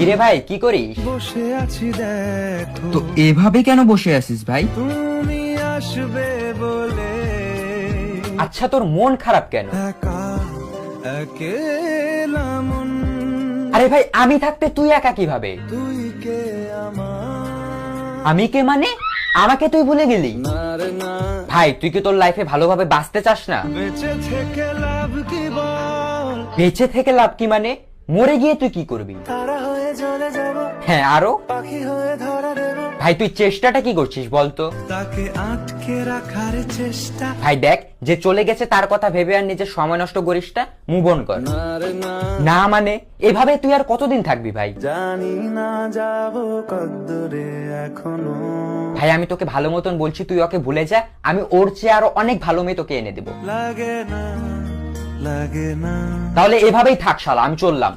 কিরে ভাই কি করিস? বসে আছি দেখো। তো এভাবে কেন বসে আছিস ভাই? তুমি আসবে বলে। আচ্ছা তোর মন খারাপ কেন? একা একেলা মন। আরে ভাই আমি থাকতে তুই একা কীভাবে? তুই কে আমার? আমি কে মানে? আমাকে তুই ভুলে গেলি? ভাই তুই কি তোর লাইফে ভালোভাবে বাঁচতে চাস না? বেঁচে থেকে লাভ কি বল? বেঁচে থেকে লাভ কি মানে? মরে গিয়ে তুই কি করবি? হ্যাঁ আরও? পাখি হয়ে ধরা দেব। ভাই তুই চেষ্টাটা কি করছিস বলতো তাকে আটকে রাখার চেষ্টা। ভাই দেখ যে চলে গেছে তার কথা ভেবে আর নিজের সময় নষ্ট করিস না মুভ অন কর। না মানে? এভাবে তুই আর কতদিন থাকবি ভাই? জানি না যাব কদ্দূরে এখনও। ভাই আমি তোকে ভালো মতন বলছি তুই ওকে ভুলে যা। আমি ওর চেয়ে আরও অনেক ভালো মেয়ে তোকে এনে দেবো। লাগে না লাগে না। তাহলে এভাবেই থাক শালা আমি চললাম।